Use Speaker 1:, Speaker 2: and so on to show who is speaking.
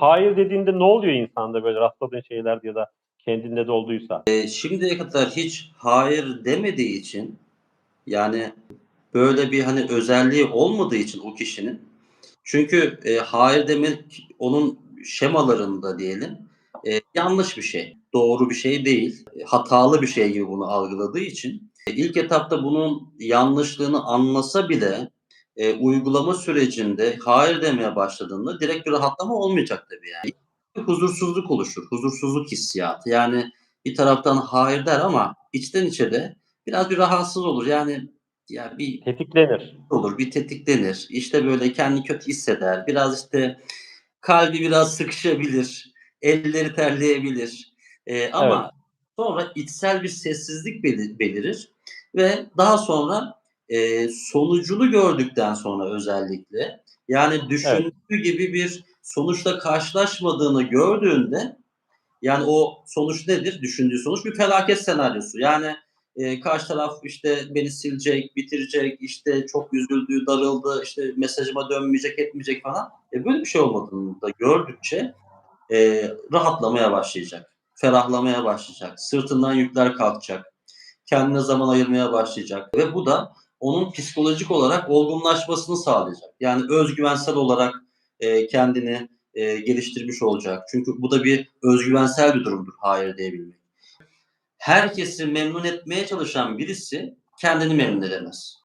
Speaker 1: hayır dediğinde ne oluyor insanda böyle rastladığın şeyler ya da kendinde de olduysa?
Speaker 2: E, şimdiye kadar hiç hayır demediği için yani böyle bir hani özelliği olmadığı için o kişinin çünkü e, hayır demek onun şemalarında diyelim e, yanlış bir şey. Doğru bir şey değil. E, hatalı bir şey gibi bunu algıladığı için e, ilk etapta bunun yanlışlığını anlasa bile e, uygulama sürecinde hayır demeye başladığında direkt bir rahatlama olmayacak tabii yani. Bir huzursuzluk oluşur. Huzursuzluk hissiyatı. Yani bir taraftan hayır der ama içten içe de biraz bir rahatsız olur. Yani ya bir
Speaker 1: Tetiklenir.
Speaker 2: olur, bir tetiklenir. İşte böyle kendini kötü hisseder. Biraz işte kalbi biraz sıkışabilir. Elleri terleyebilir. Ee, ama sonra içsel bir sessizlik belir- belirir ve daha sonra e, sonucunu gördükten sonra özellikle yani düşündüğü gibi bir sonuçla karşılaşmadığını gördüğünde yani o sonuç nedir? Düşündüğü sonuç bir felaket senaryosu. Yani e, karşı taraf işte beni silecek, bitirecek, işte çok üzüldü, darıldı, işte mesajıma dönmeyecek, etmeyecek falan. E, böyle bir şey olmadığını da gördükçe e, rahatlamaya başlayacak, ferahlamaya başlayacak, sırtından yükler kalkacak, kendine zaman ayırmaya başlayacak ve bu da onun psikolojik olarak olgunlaşmasını sağlayacak. Yani özgüvensel olarak e, kendini e, geliştirmiş olacak. Çünkü bu da bir özgüvensel bir durumdur hayır diyebilmek. Herkesi memnun etmeye çalışan birisi kendini memnun edemez.